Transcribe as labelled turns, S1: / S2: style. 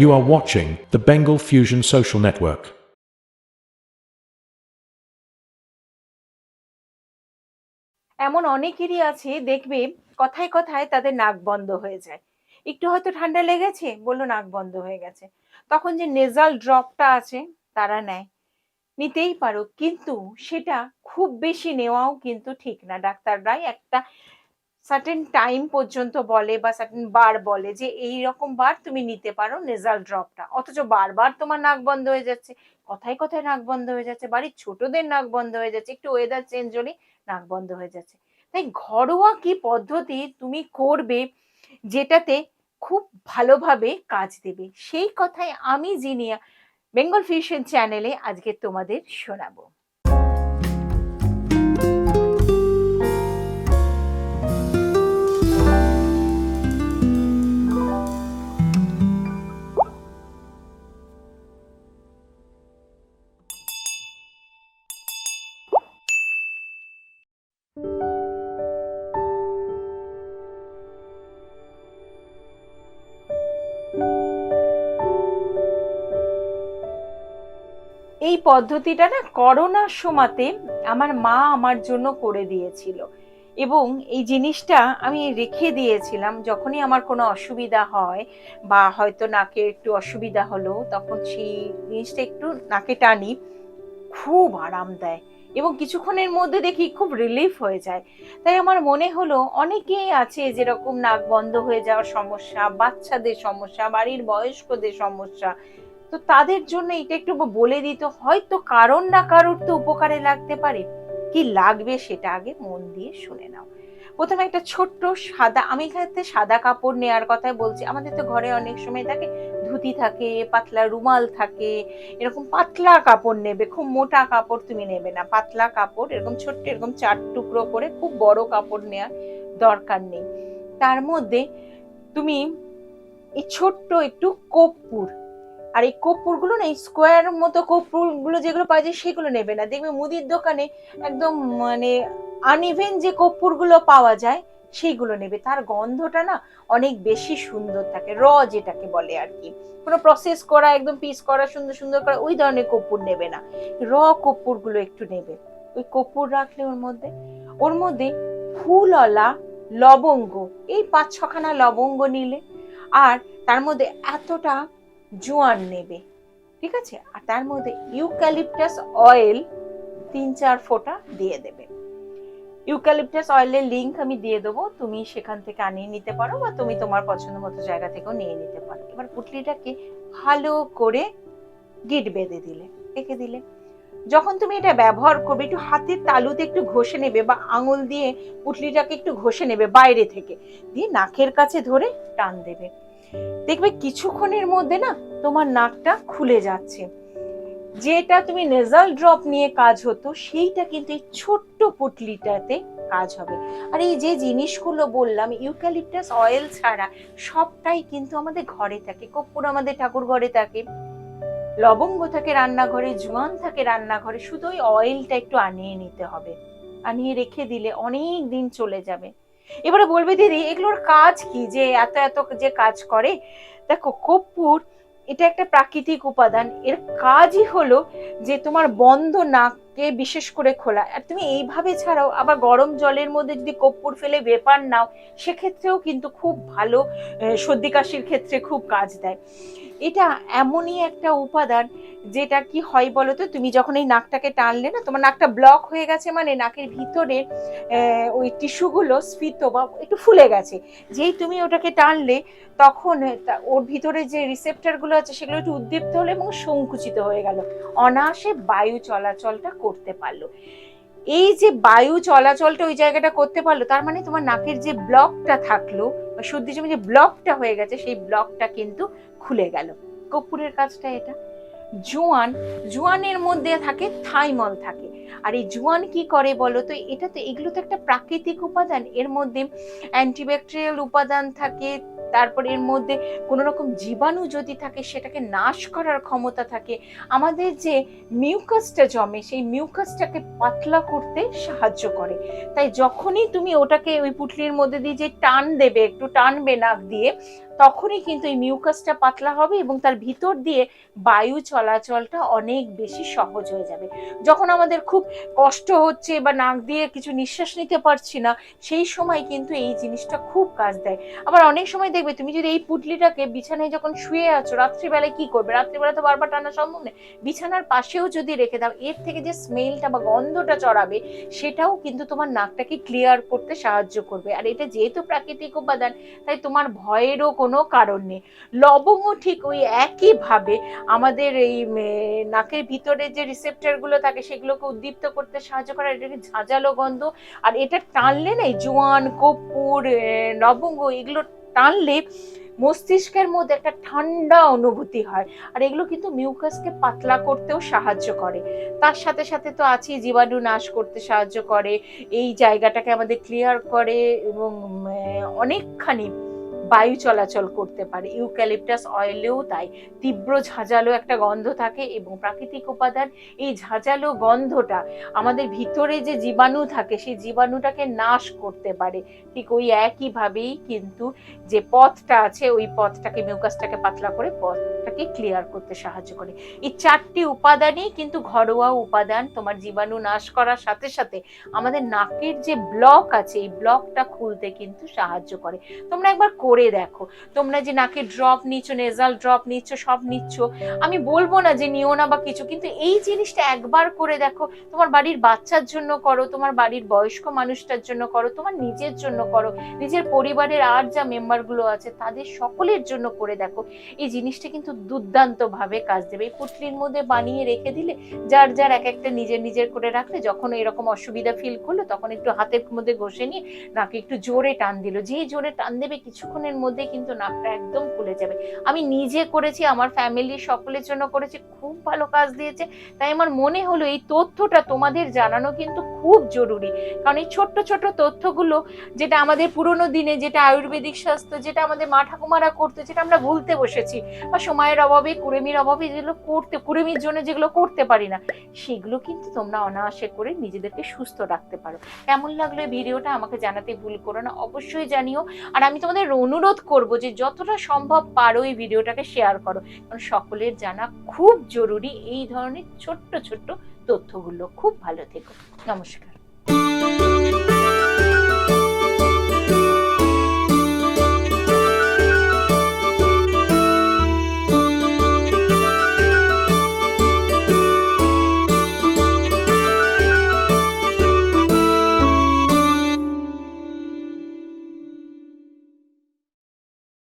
S1: You are watching the Bengal Fusion Social Network.
S2: এমন অনেকেরই আছে, দেখবে কথায় কথায় তাদের নাক বন্ধ হয়ে যায়। একটু হয়তো ঠান্ডা লেগেছে, বলল নাক বন্ধ হয়ে গেছে। তখন যে নেজাল ড্রপটা আছে, তারা নেয়। নিতেই পারো, কিন্তু সেটা খুব বেশি নেওয়াও কিন্তু ঠিক না। ডাক্তাররাই একটা সার্টেন টাইম পর্যন্ত বলে বা সার্টেন বার বলে যে এই রকম বার তুমি নিতে পারো নেজাল ড্রপটা অথচ বারবার তোমার নাক বন্ধ হয়ে যাচ্ছে, কথায় কথায় নাক বন্ধ হয়ে যাচ্ছে, বাড়ির ছোটদের নাক বন্ধ হয়ে যাচ্ছে, একটু ওয়েদার চেঞ্জ হলে নাক বন্ধ হয়ে যাচ্ছে। তাই ঘরোয়া কি পদ্ধতি তুমি করবে যেটাতে খুব ভালোভাবে কাজ দেবে? সেই কথাই আমি জিনিয়া বেঙ্গল ফিউশন চ্যানেলে আজকে তোমাদের শোনাবো। এই পদ্ধতিটা না করোনার সময়তে আমার মা আমার জন্য করে দিয়েছিল। এবং এই জিনিসটা আমি রেখে দিয়েছিলাম যখনই আমার কোনো অসুবিধা হয় বা হয়তো নাকে একটু অসুবিধা হলো, তখন সেই জিনিসটা একটু নাকে টানি, খুব আরাম দেয়। এবং কিছুক্ষণের মধ্যে দেখি খুব রিলিফ হয়ে যায়। তাই আমার মনে হলো অনেকেই আছে যেরকম নাক বন্ধ হয়ে যাওয়ার সমস্যা, বাচ্চাদের সমস্যা, বাড়ির বয়স্কদের সমস্যা তো তাদের জন্য এটা একটু বলে দিত হয়তো কারণ না কারোর তো উপকারে লাগতে পারে। কি লাগবে সেটা আগে মন দিয়ে শুনে নাও। প্রথমে একটা ছোট্ট সাদা, আমি এখানে সাদা কাপড় নেওয়ার কথাই বলছি। আমাদের তো ঘরে অনেক সময় থাকে, ধুতি থাকে, পাতলা রুমাল থাকে, এরকম পাতলা কাপড় নেবে, খুব মোটা কাপড় তুমি নেবে না। পাতলা কাপড়, এরকম ছোট্ট, এরকম চার টুকরো করে খুব বড় কাপড় নেওয়ার দরকার নেই। তার মধ্যে তুমি এই ছোট্ট একটু কর্পূর আর এই কর্পূরগুলো না, এই স্কোয়ার মতো কর্পূরগুলো যেগুলো পাওয়া যায় সেগুলো নেবে না। দেখবে মুদির দোকানে একদম মানে আনইভেন যে কর্পূরগুলো পাওয়া যায় সেইগুলো নেবে। তার গন্ধটা না অনেক বেশি সুন্দর থাকে র যেটাকে বলে আর কি। কোনো প্রসেস করা, একদম পিস করা, সুন্দর সুন্দর করা, ওই ধরনের কর্পূর নেবে না। র কর্পূরগুলো একটু নেবে। ওই কর্পূর রাখলে ওর মধ্যে ওর মধ্যে ফুলওয়ালা লবঙ্গ, এই পাঁচ ছখানা লবঙ্গ নিলে, আর তার মধ্যে এতটা জোয়ান নেবে, ঠিক আছে? আর তার মধ্যে ইউক্যালিপটাস অয়েল তিন চার ফোঁটা দিয়ে দেবে। ইউক্যালিপটাস অয়েলের লিঙ্ক আমি দিয়ে দেবো, তুমি সেখান থেকে আনিয়ে নিতে পারো বা তুমি তোমার পছন্দ মতো জায়গা থেকেও নিয়ে নিতে পারো। এবার পুটলিটাকে ভালো করে গিট বেঁধে দিলে রেখে দিলে। যখন তুমি এটা ব্যবহার করবে, একটু হাতের তালুতে একটু ঘষে নেবে বা আঙুল দিয়ে পুটলিটাকে একটু ঘষে নেবে বাইরে থেকে, দিয়ে নাকের কাছে ধরে টান দেবে। দেখবে কিছুক্ষণের মধ্যে না তোমার নাকটা খুলে যাচ্ছে। যেটা তুমি নেজাল ড্রপ নিয়ে কাজ হতো, সেইটা কিন্তু এই ছোট্ট পুটলিটাতে কাজ হবে। আর এই যে জিনিসগুলো বললাম, ইউক্যালিপটাস অয়েল ছাড়া সবটাই কিন্তু আমাদের ঘরে থাকে। কর্পূর আমাদের ঠাকুর ঘরে থাকে, লবঙ্গ থাকে রান্নাঘরে, জোয়ান থাকে রান্নাঘরে, শুধু ওই অয়েলটা একটু আনিয়ে নিতে হবে। আনিয়ে রেখে দিলে অনেক দিন চলে যাবে। এবারে বলবে, দিদি, এগুলোর কাজ কি? যে এত এত যে কাজ করে? দেখো কর্পূর এটা একটা প্রাকৃতিক উপাদান। এর কাজই হলো যে তোমার বন্ধ নাককে বিশেষ করে খোলা। আর তুমি এইভাবে ছাড়াও আবার গরম জলের মধ্যে যদি কর্পূর ফেলে বেপার নাও, সেক্ষেত্রেও কিন্তু খুব ভালো সর্দি কাশির ক্ষেত্রে খুব কাজ দেয়। এটা এমনই একটা উপাদান যেটা কি হয় বলো তো তুমি যখন এই নাকটাকে টানলে না, তোমার নাকটা ব্লক হয়ে গেছে মানে নাকের ভিতরে ওই টিস্যুগুলো স্ফীত বা একটু ফুলে গেছে। যেই তুমি ওটাকে টানলে, তখন ওর ভিতরে যে রিসেপ্টারগুলো আছে, সেগুলো একটু উদ্দীপ্ত হলো এবং সংকুচিত হয়ে গেল। অনায়াসে বায়ু চলাচলটা করতে পারল। এই যে বায়ু চলাচলটা ওই জায়গাটা করতে পারল, তার মানে তোমার নাকের যে ব্লকটা থাকল, বা সর্দি জমি যে ব্লকটা হয়ে গেছে, সেই ব্লকটা কিন্তু খুলে গেল। কর্পূরের কাজটা এটা। জোয়ান, জোয়ানের মধ্যে থাকে, থাইমল থাকে। আর এই জোয়ান কি করে বলো তো এটা তো এগুলো তো একটা প্রাকৃতিক উপাদান, এর মধ্যে অ্যান্টিব্যাকটেরিয়াল উপাদান থাকে তারপর এর মধ্যে কোনো রকম জীবাণু যদি থাকে, সেটাকে নাশ করার ক্ষমতা থাকে, আমাদের যে মিউকাসটা জমে, সেই মিউকাসটাকে পাতলা করতে সাহায্য করে। তাই যখনই তুমি ওটাকে ওই পুটলির মধ্যে দিয়ে যে টান দেবে, একটু টানবে নাক দিয়ে তখনই কিন্তু এই মিউকাসটা পাতলা হবে এবং তার ভিতর দিয়ে বায়ু চলাচলটা অনেক বেশি সহজ হয়ে যাবে। যখন আমাদের খুব কষ্ট হচ্ছে বা নাক দিয়ে কিছু নিঃশ্বাস নিতে পারছি না, সেই সময় কিন্তু এই জিনিসটা খুব কাজ দেয়। আবার অনেক সময় দেখবে তুমি যদি এই পুটলিটাকে বিছানায় যখন শুয়ে আছো, রাত্রিবেলায় কি করবে? রাত্রিবেলা তো বারবার টানা সম্ভব নয়। বিছানার পাশেও যদি রেখে দাও, এর থেকে যে স্মেলটা বা গন্ধটা চড়াবে, সেটাও কিন্তু তোমার নাকটাকে ক্লিয়ার করতে সাহায্য করবে। আর এটা যেহেতু প্রাকৃতিক উপাদান, তাই তোমার ভয়েরও কোনো কারণ নেই। লবঙ্গ ঠিক ওই একইভাবে আমাদের এই নাকের ভিতরে যে রিসেপ্টারগুলো থাকে সেগুলোকে উদ্দীপ্ত করতে সাহায্য করে এটাকে ঝাঁঝালো গন্ধ আর এটা টানলে না জোয়ান কর্পূর এ, লবঙ্গ এগুলো টানলে মস্তিষ্কের মধ্যে একটা ঠান্ডা অনুভূতি হয়। আর এগুলো কিন্তু মিউকাসকে পাতলা করতেও সাহায্য করে। তার সাথে সাথে তো আছে জীবাণু নাশ করতে সাহায্য করে। এই জায়গাটাকে আমাদের ক্লিয়ার করে এবং অনেকখানি বায়ু চলাচল করতে পারে। ইউক্যালিপটাস অয়েলেও তাই তীব্র ঝাঁঝালো একটা গন্ধ থাকে এবং প্রাকৃতিক উপাদান এই ঝাঁঝালো গন্ধটা আমাদের ভিতরে যে জীবাণু থাকে সেই জীবাণুটাকে নাশ করতে পারে। ঠিক ওই একইভাবেই কিন্তু যে পথটা আছে ওই পথটাকে, মিউকাসটাকে পাতলা করে পথটাকে ক্লিয়ার করতে সাহায্য করে। এই চারটি উপাদানই কিন্তু ঘরোয়া উপাদান। তোমার জীবাণু নাশ করার সাথে সাথে আমাদের নাকের যে ব্লক আছে, এই ব্লকটা খুলতে কিন্তু সাহায্য করে। তোমরা একবার করে দেখো। তোমরা যে নাকে ড্রপ নিচ্ছ নেজাল ড্রপ নিচ্ছ, সব নিচ্ছ, আমি বলব না যে নিও না বা কিছু, কিন্তু এই জিনিসটা একবার করে দেখো, তোমার বাড়ির বাচ্চার জন্য করো, তোমার বাড়ির বয়স্ক মানুষটার জন্য করো, তোমার নিজের জন্য করো, নিজের পরিবারের আর যা মেম্বারগুলো আছে, তাদের সকলের জন্য করে দেখো। এই জিনিসটা কিন্তু দুর্দান্ত ভাবে কাজ দেবে। এই পুটলির মধ্যে বানিয়ে রেখে দিলে যার যার এক একটা নিজের নিজের করে রাখলে, যখন এরকম অসুবিধা ফিল করল, তখন একটু হাতের মধ্যে ঘষে নিয়ে নাকে একটু জোরে টান দিল। যেই জোরে টান দেবে, কিছুক্ষণের মধ্যে কিন্তু নাকটা একদম খুলে যাবে। আমি নিজে করেছি, আমার ফ্যামিলির সকলের জন্য করেছি, খুব ভালো কাজ দিয়েছে। তাই আমার মনে হলো এই তথ্যটা তোমাদের জানানো কিন্তু খুব জরুরি। কারণ এই ছোট্ট ছোট্ট তথ্যগুলো যেটা আমাদের পুরোনো দিনে, যেটা আয়ুর্বেদিক স্বাস্থ্য, যেটা আমাদের মা ঠাকুমারা করতো, যেটা আমরা ভুলতে বসেছি বা সময়ের অভাবে, কুড়েমির অভাবে যেগুলো করতে, কুড়েমির জন্য যেগুলো করতে পারি না, সেগুলো কিন্তু তোমরা অনায়াসে করে নিজেদেরকে সুস্থ রাখতে পারো। কেমন লাগল ভিডিওটা আমাকে জানাতে ভুল করো না, অবশ্যই জানিও। আর আমি তোমাদের অনুরোধ করব যে যতটা সম্ভব পারো এই ভিডিওটাকে শেয়ার করো। কারণ সকলের জানা খুব জরুরি এই ধরনের ছোট্ট ছোট্ট তথ্যগুলো। খুব ভালো থেকো। নমস্কার।